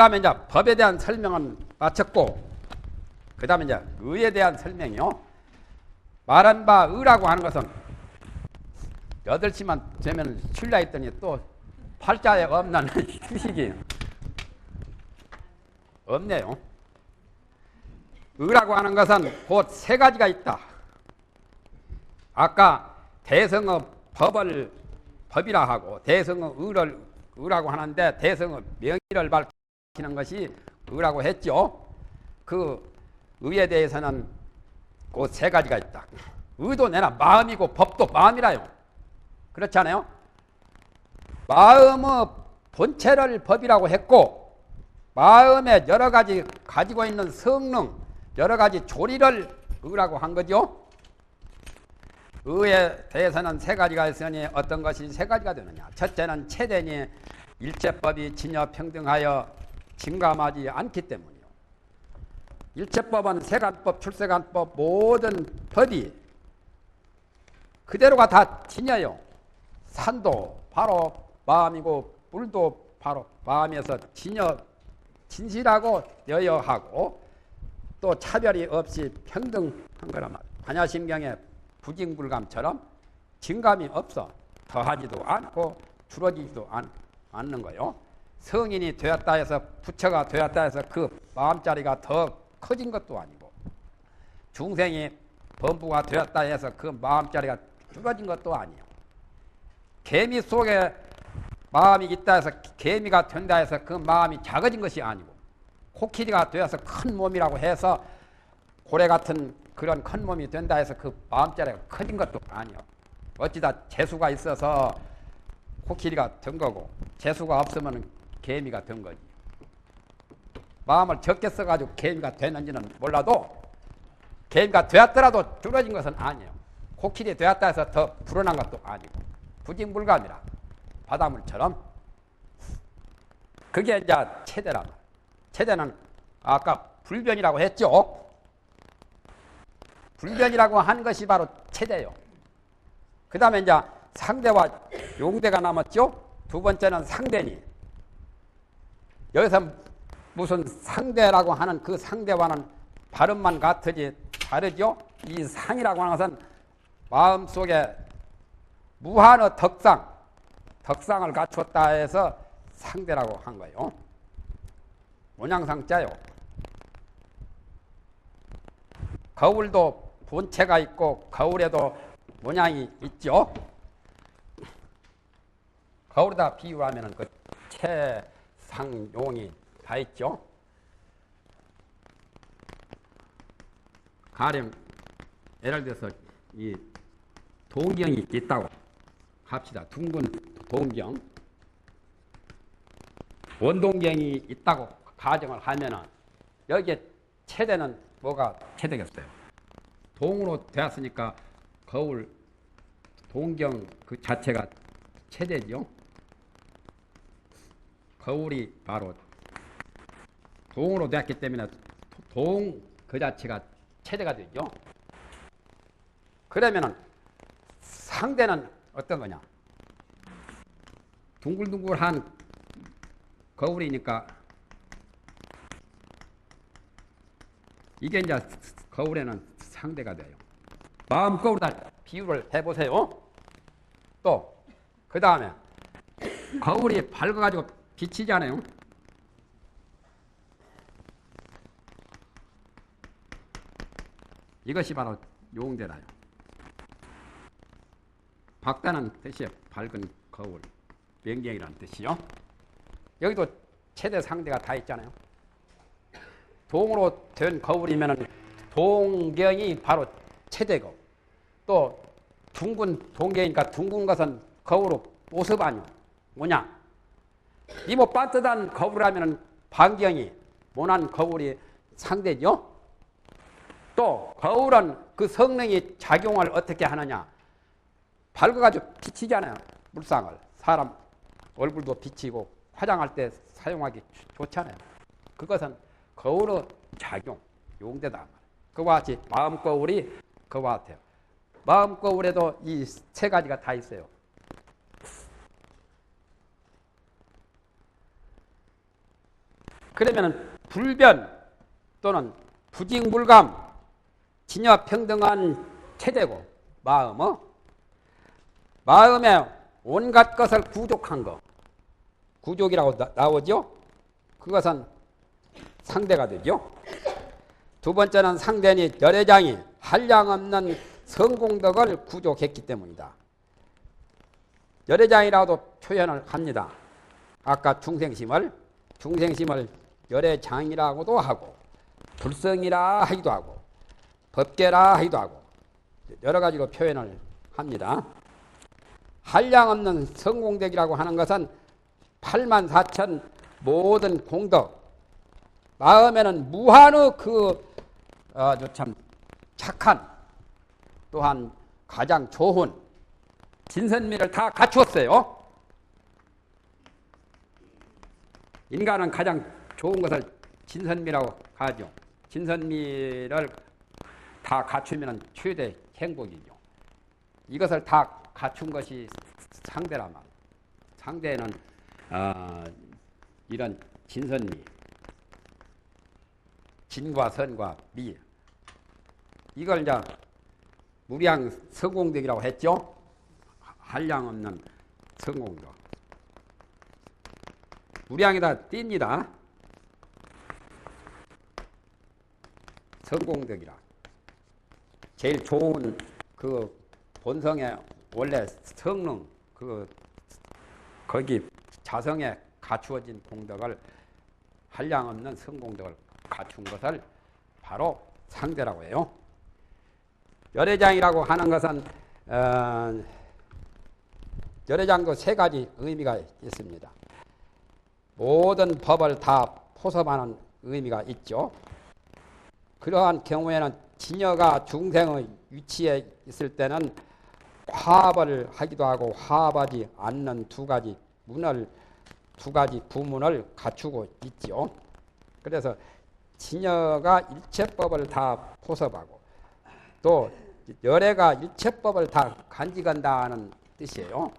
그 다음에 이제 법에 대한 설명은 마쳤고, 그 다음에 이제 의에 대한 설명이요. 말한 바 의라고 하는 것은 8시만 되면 쉴라 했더니 또 팔자에 없는 휴식이 없네요. 의라고 하는 것은 곧 세 가지가 있다. 아까 대성의 법을 법이라 하고 대성의 의를 의라고 하는데 대성의 명의를 밝히 는 것이 의라고 했죠. 그 의에 대해서는 그 세 가지가 있다. 의도 내나 마음이고 법도 마음이라요. 그렇지 않아요? 마음의 본체를 법이라고 했고 마음에 여러 가지 가지고 있는 성능, 여러 가지 조리를 의라고 한 거죠. 의에 대해서는 세 가지가 있으니 어떤 것이 세 가지가 되느냐. 첫째는 체대니 일체법이 진여 평등하여 진감하지 않기 때문이요. 일체법은 세간법, 출세간법 모든 법이 그대로가 다 진여요. 산도 바로 마음이고 물도 바로 마음에서 진여 진실하고 여여하고 또 차별이 없이 평등한 거란 말이에요. 반야심경의 부징불감처럼 진감이 없어 더하지도 않고 줄어지지도 않, 않는 거요. 성인이 되었다 해서 부처가 되었다 해서 그 마음자리가 더 커진 것도 아니고 중생이 범부가 되었다 해서 그 마음자리가 줄어진 것도 아니요. 개미 속에 마음이 있다 해서 개미가 된다 해서 그 마음이 작아진 것이 아니고 코끼리가 되어서 큰 몸이라고 해서 고래 같은 그런 큰 몸이 된다 해서 그 마음자리가 커진 것도 아니요. 어찌다 재수가 있어서 코끼리가 된 거고 재수가 없으면 개미가 된 거지. 마음을 적게 써가지고 개미가 되는지는 몰라도 개미가 되었더라도 줄어진 것은 아니에요. 코끼리 되었다 해서 더 불어난 것도 아니고 부징불감이라 바닷물처럼 그게 이제 체대라 말. 체대는 아까 불변이라고 했죠. 불변이라고 하는 것이 바로 체대요. 그 다음에 이제 상대와 용대가 남았죠. 두 번째는 상대니. 여기서 무슨 상대라고 하는 그 상대와는 발음만 같으지 다르죠. 이 상이라고 하는 것은 마음속에 무한의 덕상, 덕상을 갖췄다 해서 상대라고 한 거예요. 모양상자요. 거울도 본체가 있고 거울에도 모양이 있죠. 거울에다 비유하면 그 채 상용이 다 있죠. 가령 예를 들어서 이 동경이 있다고 합시다. 둥근 동경. 원동경이 있다고 가정을 하면은 여기에 최대는 뭐가 최대겠어요? 동으로 되었으니까 거울 동경 그 자체가 최대죠. 거울이 바로 동으로 되었기 때문에 동 그 자체가 최대가 되죠. 그러면은 상대는 어떤 거냐? 둥글둥글한 거울이니까 이게 이제 거울에는 상대가 돼요. 마음 거울다 비유를 해보세요. 또 그 다음에 거울이 밝아가지고 비치잖아요. 이것이 바로 용대라요. 밝다는 뜻이 밝은 거울, 명경이라는 뜻이요. 여기도 최대 상대가 다 있잖아요. 동으로 된 거울이면 동경이 바로 최대고 또 둥근 동경이니까 둥근 것은 거울로 모습 아니오. 뭐냐? 이모 반듯한 거울 하면 반경이 모난 거울이 상대죠. 또 거울은 그 성능이 작용을 어떻게 하느냐? 밝아가지고 비치잖아요. 물상을 사람 얼굴도 비치고 화장할 때 사용하기 좋잖아요. 그것은 거울의 작용, 용대다. 그와 같이 마음 거울이 그와 같아요. 마음 거울에도 이 세 가지가 다 있어요. 그러면 불변 또는 부직물감, 진여 평등한 체대고 마음어 마음에 온갖 것을 구족한 거 구족이라고 나, 오죠 그것은 상대가 되죠. 두 번째는 상대니 열애장이 한량없는 성공덕을 구족했기 때문이다. 열애장이라도 표현을 합니다. 아까 중생심을 중생심을 열애장이라고도 하고 불성이라 하기도 하고 법계라 하기도 하고 여러 가지로 표현을 합니다. 한량 없는 성공덕이라고 하는 것은 8만 4천 모든 공덕 마음에는 무한의 그 아주 참 착한 또한 가장 좋은 진선미를 다 갖추었어요. 인간은 가장 좋은 것을 진선미라고 하죠. 진선미를 다 갖추면 최대 행복이죠. 이것을 다 갖춘 것이 상대란 말. 상대는 어, 이런 진선미, 진과 선과 미. 이걸 이제 무량 성공덕이라고 했죠. 한량 없는 성공덕. 무량에다 띕니다. 성공덕이라. 제일 좋은 그 본성의 원래 성능 그 거기 자성에 갖추어진 공덕을 한량 없는 성공덕을 갖춘 것을 바로 상대라고 해요. 열애장이라고 하는 것은 어, 열애장도 세 가지 의미가 있습니다. 모든 법을 다 포섭하는 의미가 있죠. 그러한 경우에는 진여가 중생의 위치에 있을 때는 화합을 하기도 하고 화합하지 않는 두 가지 문을 두 가지 부문을 갖추고 있죠. 그래서 진여가 일체법을 다 포섭하고 또 열애가 일체법을 다 간직한다는 뜻이에요.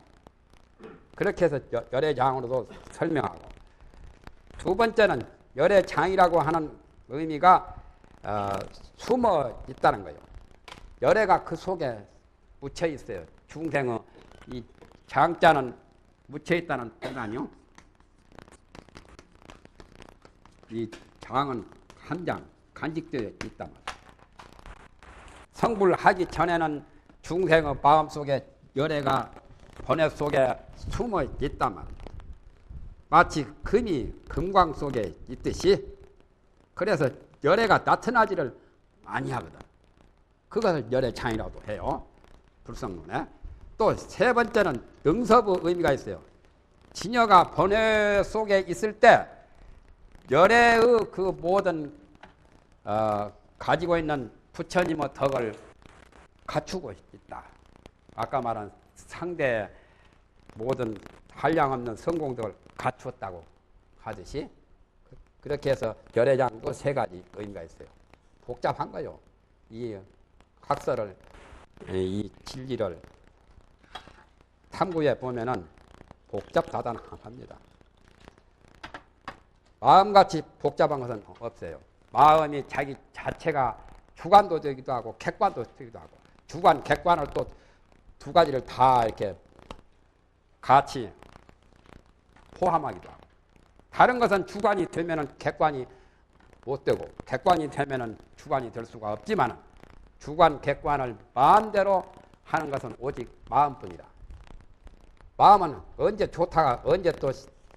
그렇게 해서 열애장으로도 설명하고 두 번째는 열애장이라고 하는 의미가 어, 숨어 있다는 거예요. 열애가 그 속에 묻혀 있어요. 중생의 이 장자는 묻혀 있다는 뜻 아니요? 이 장은 한 장 간직되어 있단 말이에요. 성불하기 전에는 중생의 마음 속에 열애가 번뇌 속에 숨어 있단 말이에요. 마치 금이 금광 속에 있듯이 그래서 열애가 나타나지를 많이 하거든. 그것을 열애 창이라고 해요. 불성론에. 또 세 번째는 능섭의 의미가 있어요. 진여가 번뇌 속에 있을 때 열애의 그 모든 어, 가지고 있는 부처님의 덕을 갖추고 있다. 아까 말한 상대 모든 한량 없는 성공덕을 갖추었다고 하듯이 그렇게 해서 열애장도 세 가지 의미가 있어요. 복잡한 거요. 이 학설을 이 진리를 탐구해 보면은 복잡다단합니다. 마음같이 복잡한 것은 없어요. 마음이 자기 자체가 주관도되기도 하고 객관도되기도 하고 주관, 객관을 또 두 가지를 다 이렇게 같이 포함하기도 하고 다른 것은 주관이 되면은 객관이 못 되고 객관이 되면은 주관이 될 수가 없지만 주관, 객관을 마음대로 하는 것은 오직 마음뿐이다. 마음은 언제 좋다가 언제 또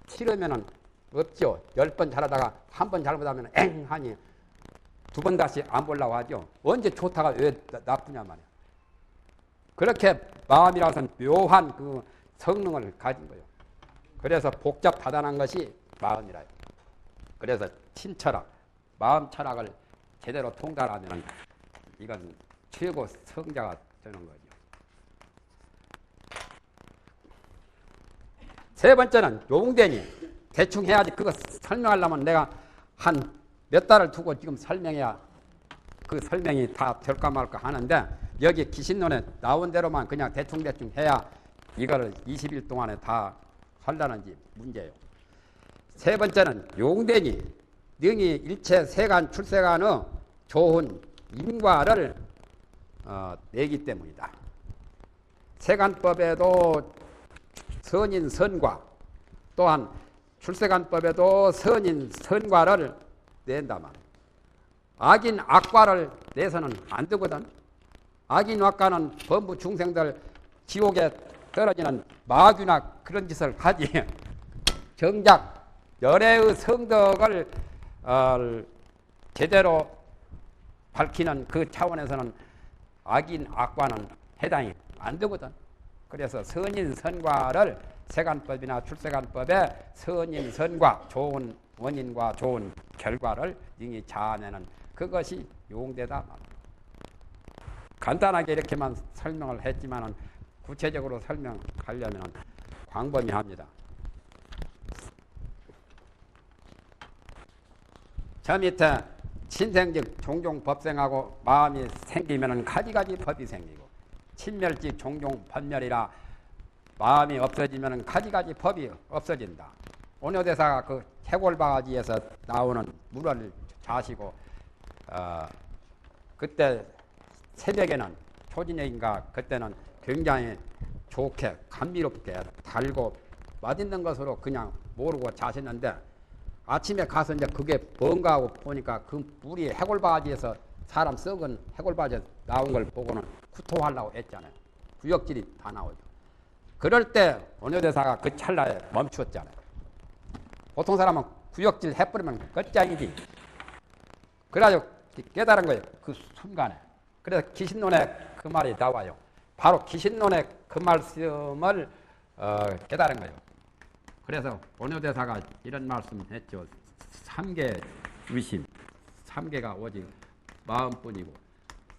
싫으면은 없죠. 열 번 잘하다가 한 번 잘못하면 엥 하니 두 번 다시 안 보려고 하죠. 언제 좋다가 왜 나쁘냐 말이야. 그렇게 마음이라서는 묘한 그 성능을 가진 거예요. 그래서 복잡 다단한 것이 마음이라. 그래서 친철학, 마음 철학을 제대로 통달하면 이건 최고 성자가 되는 거죠. 세 번째는 용대니 대충 해야지 그거 설명하려면 내가 한 몇 달을 두고 지금 설명해야 그 설명이 다 될까 말까 하는데 여기 기신론에 나온 대로만 그냥 대충대충 해야 이거를 20일 동안에 다 할라는지 문제예요. 세 번째는 용대니 능히 일체 세간 출세간의 좋은 인과를 어, 내기 때문이다. 세간법에도 선인 선과 또한 출세간법에도 선인 선과를 낸다만 악인 악과를 내서는 안 되거든. 악인 악과는 범부 중생들 지옥에 떨어지는 마귀나 그런 짓을 하지. 정작 열애의 성덕을 어, 제대로 밝히는 그 차원에서는 악인 악과는 해당이 안 되거든. 그래서 선인 선과를 세간법이나 출세간법에 선인 선과 좋은 원인과 좋은 결과를 능히 자아내는 그것이 용대다. 간단하게 이렇게만 설명을 했지만은 구체적으로 설명하려면 광범위합니다. 저 밑에 친생직 종종 법생하고 마음이 생기면은 가지가지 법이 생기고 친멸직 종종 번멸이라 마음이 없어지면은 가지가지 법이 없어진다. 오녀대사가 그 해골바가지에서 나오는 물을 자시고 어, 그때 새벽에는 초진역인가 그때는 굉장히 좋게 감미롭게 달고 맛있는 것으로 그냥 모르고 자셨는데 아침에 가서 이제 그게 뭔가 하고 보니까 그 물이 해골바지에서 사람 썩은 해골바지에 나온 걸 보고는 구토하려고 했잖아요. 구역질이 다 나오죠. 그럴 때 원효대사가 그 찰나에 멈추었잖아요. 보통 사람은 구역질 해버리면 끝장이지. 그래가지고 깨달은 거예요. 그 순간에. 그래서 기신론에 그 말이 나와요. 바로 기신론의 그 말씀을 어, 깨달은 거예요. 그래서 원효대사가 이런 말씀했죠. 삼계 위심, 삼계가 오직 마음뿐이고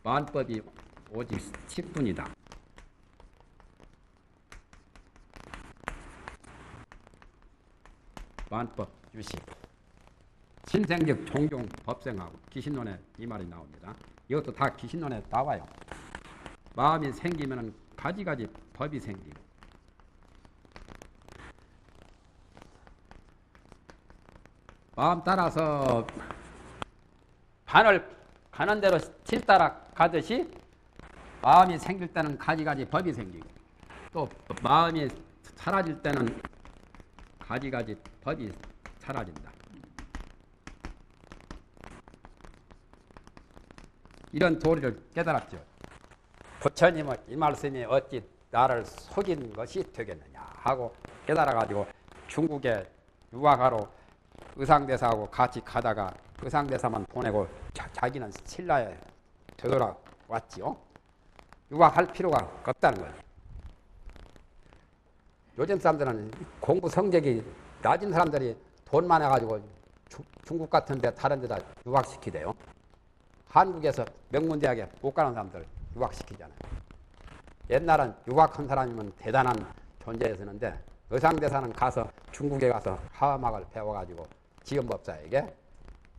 만법이 오직 십뿐이다. 만법 유심. 신생적 종종 법생하고 기신론에 이 말이 나옵니다. 이것도 다 기신론에 나와요. 마음이 생기면 가지가지 법이 생기고 마음 따라서 반을 가는 대로 칠 따라 가듯이 마음이 생길 때는 가지가지 법이 생기고 또 마음이 사라질 때는 가지가지 법이 사라진다. 이런 도리를 깨달았죠. 부처님은 이 말씀이 어찌 나를 속인 것이 되겠느냐 하고 깨달아가지고 중국에 유학하러 의상대사하고 같이 가다가 의상대사만 보내고 자, 기는 신라에 되돌아왔지요. 유학할 필요가 없다는 거예요. 요즘 사람들은 공부 성적이 낮은 사람들이 돈 많아가지고 주, 중국 같은 데 다른 데다 유학시키대요. 한국에서 명문대학에 못 가는 사람들 유학시키잖아요. 옛날은 유학한 사람이면 대단한 존재였었는데 의상대사는 가서 중국에 가서 화막을 배워가지고 지원법사에게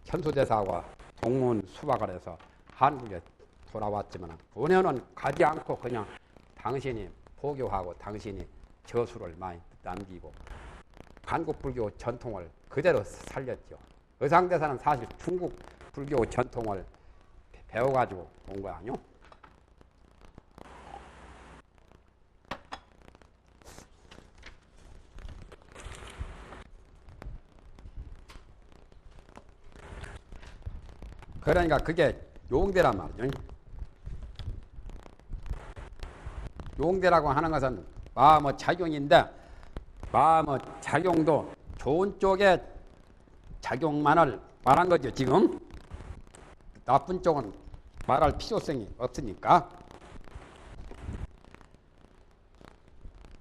현수대사와 동문 수박을 해서 한국에 돌아왔지만 은혜는 가지 않고 그냥 당신이 포교하고 당신이 저수를 많이 남기고 한국 불교 전통을 그대로 살렸죠. 의상대사는 사실 중국 불교 전통을 배워가지고 온 거 아니요? 그러니까 그게 용대란 말이죠. 용대라고 하는 것은 마음의 작용인데 마음의 작용도 좋은 쪽의 작용만을 말한 거죠. 지금 나쁜 쪽은 말할 필요성이 없으니까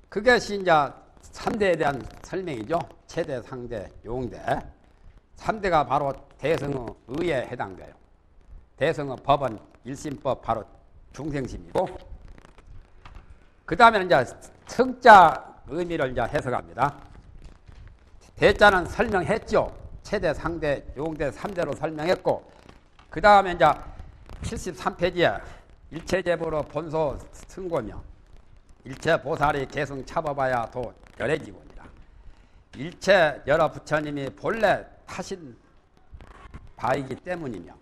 그것이 이제 3대에 대한 설명이죠. 최대, 상대, 용대. 3대가 바로 대성의 의에 해당돼요. 대성의 법은 일심법 바로 중생심이고 그 다음에는 이제 성자 의미를 이제 해석합니다. 대자는 설명했죠. 최대, 상대, 용대, 3대로 설명했고 그 다음에 이제 73페이지에 일체제보로 본소 승고며 일체 보살이 계승 차봐봐야 도 열애지고니라. 일체 여러 부처님이 본래 타신 바이기 때문이며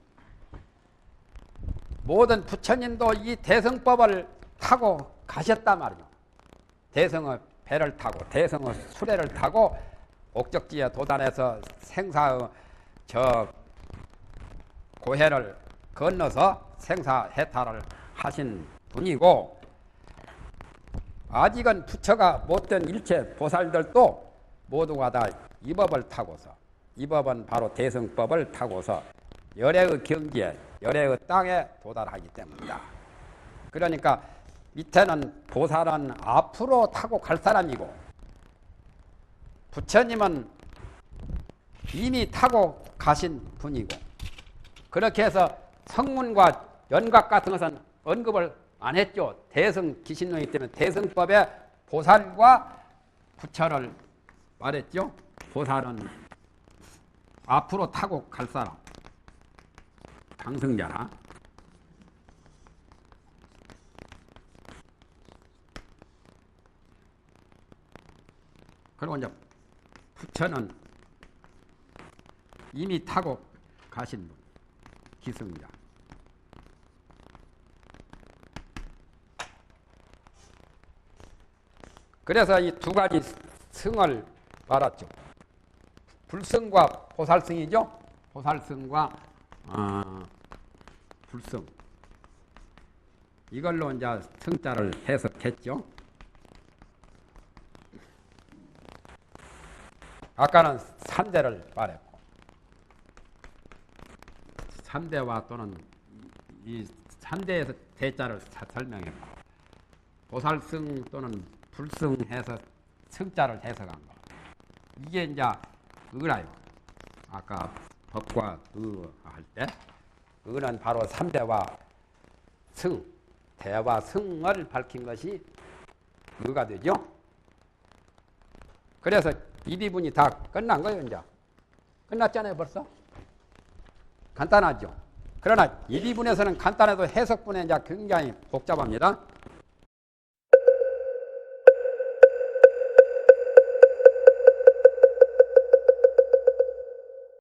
모든 부처님도 이 대성법을 타고 가셨단 말이죠. 대성의 배를 타고 대성의 수레를 타고 목적지에 도달해서 생사의 저 고해를 건너서 생사 해탈을 하신 분이고 아직은 부처가 못된 일체 보살들도 모두가 다 이 법을 타고서 이 법은 바로 대성법을 타고서 열애의 경지에 열애의 땅에 도달하기 때문이다. 그러니까 밑에는 보살은 앞으로 타고 갈 사람이고 부처님은 이미 타고 가신 분이고 그렇게 해서 성문과 연각 같은 것은 언급을 안 했죠. 대성 기신론이기 때문에 대성법에 보살과 부처를 말했죠. 보살은 앞으로 타고 갈 사람 당승자라. 그리고 이제 부처는 이미 타고 가신 분, 기승자. 그래서 이 두 가지 승을 말았죠. 불승과 보살승이죠. 보살승과 어, 불승. 이걸로 이제 승자를 해석했죠. 아까는 삼대를 말했고 삼대와 또는 이 삼대에서 대자를 사- 설명했고 보살승 또는 불승해서 승자를 해석한 거. 이게 이제 의라요. 아까 법과 의할 때 의는 바로 삼대와 승, 대와 승을 밝힌 것이 의가 되죠. 그래서 이 부분이 다 끝난 거예요, 이제. 끝났잖아요, 벌써. 간단하죠. 그러나 이 부분에서는 간단해도 해석분에 이제 굉장히 복잡합니다.